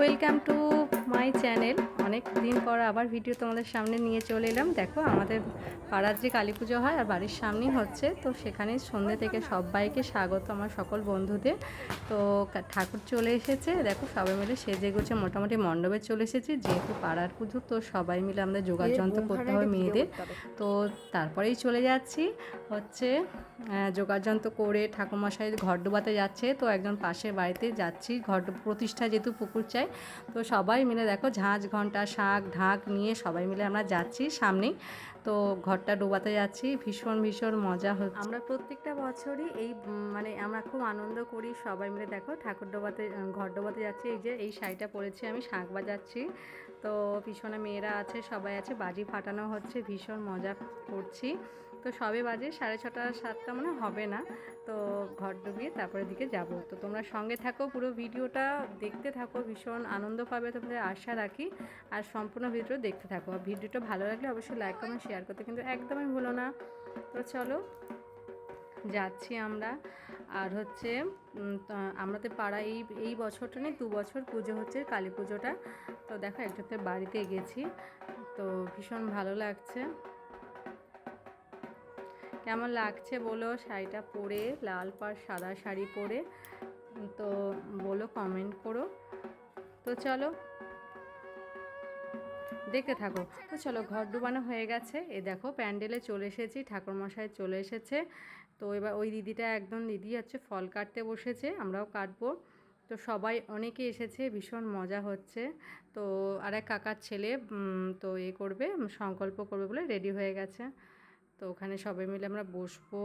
Welcome to my channel. অনেক দিন পর আবার ভিডিও তোমাদের সামনে নিয়ে চলে এলাম। দেখো আমাদের পাড়ার যে কালী পুজো হয় আর বাড়ির সামনেই হচ্ছে তো সেখানে সন্ধ্যে থেকে সবাইকে স্বাগত আমার সকল বন্ধুদের। তো ঠাকুর চলে এসেছে। দেখো সবাই মিলে সেজে গুছে মোটামুটি মণ্ডপে চলে এসেছি। যেহেতু পাড়ার পুজো তো সবাই মিলে আমাদের যোগার যন্ত্র করতে হবে মেয়েদের। তো তারপরেই চলে যাচ্ছি। হচ্ছে যোগাযন্ত্র করে ঠাকুরমশাই ঘর ডোবাতে যাচ্ছে। তো একজন পাশের বাড়িতে যাচ্ছি। ঘর প্রতিষ্ঠা যেহেতু পুকুর চাই তো সবাই মিলে দেখো ঝাঁঝ ঘণ্টা, শাক, ঢাক নিয়ে সবাই মিলে আমরা যাচ্ছি সামনেই। তো ঘরটা ডোবাতে যাচ্ছি, ভীষণ ভীষণ মজা হচ্ছে। আমরা প্রত্যেকটা বছরই এই মানে আমরা খুব আনন্দ করি সবাই মিলে। দেখো ঠাকুর ডোবাতে ঘর ডোবাতে যাচ্ছি, এই যে এই শাড়িটা পরেছি আমি শাঁখ বাজাচ্ছি। তো পিছনে মেয়েরা আছে, সবাই আছে, বাজি ফাটানো হচ্ছে, ভীষণ মজা করছি। তো সবে বাজে, সাড়ে ছটা, সাতটা মানে হবে না। তো ঘর ডুবিয়ে তারপরে দিকে যাব। তো তোমরা সঙ্গে থাকো, পুরো ভিডিওটা দেখতে থাকো, ভীষণ আনন্দ পাবে, তোমাদের আশা রাখি। আর সম্পূর্ণ ভিডিও দেখতে থাকো। আর ভিডিওটা ভালো লাগলে অবশ্যই লাইক কমেন্ট শেয়ার করতে কিন্তু একদমই ভুলো না। তো চলো, যাচ্ছি আমরা। আর হচ্ছে আমাদের পাড়া এই এই বছরটা নেই, দু বছর পুজো হচ্ছে, কালী পুজোটা। তো দেখো একজনের বাড়িতে গেছি। তো ভীষণ ভালো লাগছে। কেমন লাগছে বলো? শাড়িটা পরে, লাল পাড়, সাদা শাড়ি পরে তো বলো কমেন্ট করো। তো চলো, দেখতে থাকো। তো চলো, ঘর ডুবানো হয়ে গেছে। এ দেখো, প্যান্ডেলে চলে এসেছি, ঠাকুরমশাই চলে এসেছে। তো এবার ওই দিদিটা একদম, দিদি হচ্ছে ফল কাটতে বসেছে, আমরাও কাটবো। তো সবাই অনেকে এসেছে, ভীষণ মজা হচ্ছে। তো আর এক কাকার ছেলে তো এ করবে, সংকল্প করবে বলে রেডি হয়ে গেছে। তো ওখানে সবাই মিলে আমরা বসবো।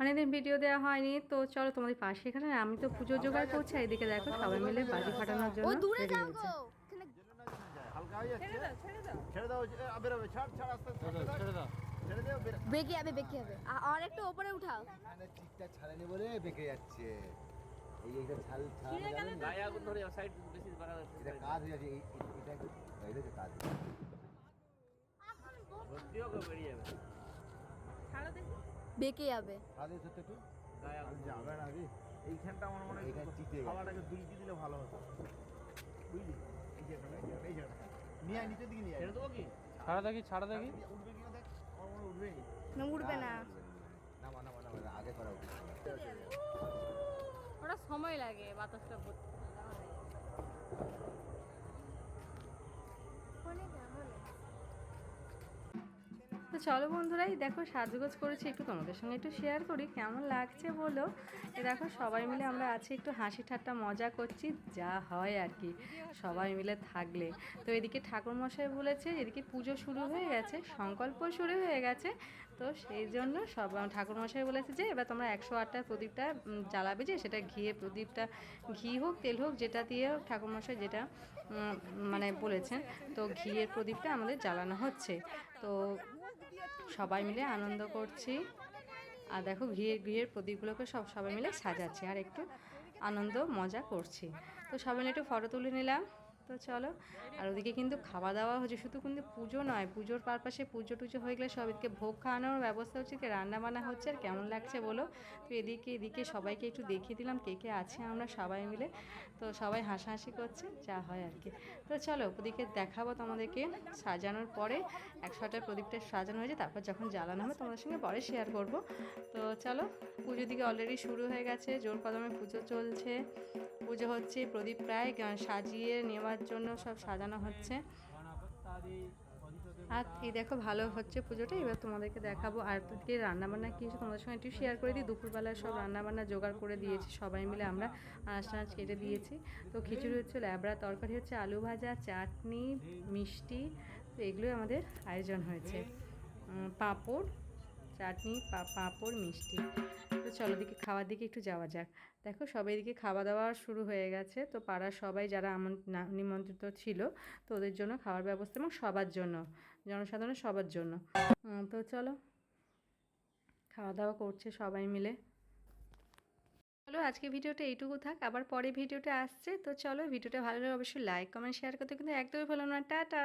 অনেকদিন ভিডিও দেওয়া হয়নি তো চলো তোমাদের পাশে এখানে আমি তো পুজো জোগাড় করছি এদিকে দেখো সবাই মিলে বাজি ফাটানোর জন্য রেডি হয়েছে। হালকা হয়ে যাচ্ছে ছেড়ে দাও। এ, আ, বেরোবে ছাড় ছাড় আস্তে আস্তে ছেড়ে দাও ছেড়ে দাও। বেরো। বেঁকে যাবে বেঁকে যাবে। আর একটু ওপরে উঠাও। এখানে ছাড়েনি বলে বেঁকে যাচ্ছে। এই এইটা ছাল ছাল গায়ে আগুন ধরে সাইড বেশি বাড়া এটা কাজ হয়ে যাচ্ছে এই- এই- এটা এটা কাজ বেঁকে যাবে। একটু। না রে। এইখানটা আমার মনে হয়। দিলে ভালো হতো। বুঝলি? এই যে এই যে নিয়ে আয় নিচের দিকে নিয়ে আয়। দেবো কি? ছাড়া দেখি ছাড়া দেখি। উঠবে দেখ। আমার মনে না উঠবে না। নামা নামা নামা আগে করা উচিত। ওটা সময় লাগে বাতাসটা করতে। চলো বন্ধুরা, এই দেখো সাজগোজ করেছি একটু তোমাদের সঙ্গে একটু শেয়ার করি। কেমন লাগছে বলো? এ দেখো সবাই মিলে আমরা আছি একটু হাসি ঠাট্টা মজা করছি, যা হয় আর কি, সবাই মিলে থাকলে। তো এদিকে ঠাকুরমশাই বলেছে, এদিকে পুজো শুরু হয়ে গেছে, সংকল্প শুরু হয়ে গেছে। তো সেই জন্য সব ঠাকুরমশাই বলেছে যে, এবার তোমরা একশো আটটা প্রদীপটা জ্বালাবে যে, সেটা ঘিয়ে প্রদীপটা, ঘি হোক, তেল হোক, যেটা দিয়ে ঠাকুরমশাই যেটা মানে বলেছেন, তো ঘিয়ের প্রদীপটা আমাদের জ্বালানো হচ্ছে। তো সবাই মিলে আনন্দ করছি। আর দেখো ঘিয়ের ঘিয়ের প্রদীপগুলোকে সব সবাই মিলে সাজাচ্ছি। আর একটু আনন্দ, মজা করছি। তো সবাই মিলে একটু ফটো তুলে নিলাম। তো চলো। আর ওদিকে কিন্তু খাওয়া দাওয়া হচ্ছে, শুধু কিন্তু পুজো নয়, পুজোর পারপাশে পুজো টুজো হয়ে গেলে সব এদিকে ভোগ খাওয়ানোর ব্যবস্থা হচ্ছে, কি রান্না বান্না হচ্ছে, আর কেমন লাগছে বলো? তো এদিকে এদিকে সবাইকে একটু দেখিয়ে দিলাম, কে কে আছে আমরা সবাই মিলে। তো সবাই হাসাহাসি করছে, যা হয় আর কি। তো চলো, ওদিকে দেখাবো তোমাদেরকে সাজানোর পরে। একশোটা প্রদীপটা সাজানো হয়েছে তারপর যখন জ্বালানো হবে তোমাদের সঙ্গে পরে শেয়ার করব। তো চলো পুজো দিকে অলরেডি শুরু হয়ে গেছে, জোর কদমে পুজো চলছে। পুজো হচ্ছে, প্রদীপ প্রায় সাজিয়ে নেওয়ার জন্য সব সাজানো হচ্ছে। আর এই দেখো ভালো হচ্ছে পুজোটা। এবার তোমাদেরকে দেখাবো আর কি রান্নাবান্না কি তোমাদের সঙ্গে একটু শেয়ার করে দিই। দুপুরবেলায় সব রান্নাবান্না জোগাড় করে দিয়েছি সবাই মিলে আমরা। আনাজ টানাজ কেটে দিয়েছি। তো খিচুড়ি হচ্ছে ল্যাবড়া, তরকারি হচ্ছে আলু ভাজা, চাটনি, মিষ্টি। তো এগুলোই আমাদের আয়োজন হয়েছে। পাঁপড় চাটনি পাঁপড়, মিষ্টি। তো চলো দিকে খাওয়ার দিকে একটু যাওয়া যাক। দেখো সবাই দিকে খাওয়া দাওয়া শুরু হয়ে গেছে। তো পাড়ার সবাই যারা নিমন্ত্রিত ছিল, তো ওদের জন্য খাওয়ার ব্যবস্থা এবং সবার জন্য, জনসাধারণের সবার জন্য। তো চলো খাওয়া দাওয়া করছে সবাই মিলে। চলো আজকে ভিডিওটা এইটুকু থাক, আবার পরে ভিডিওটা আসছে। তো চলো ভিডিওটা ভালো লাগলে অবশ্যই লাইক কমেন্ট শেয়ার করতে কিন্তু একদমই ভালো না। টাটা!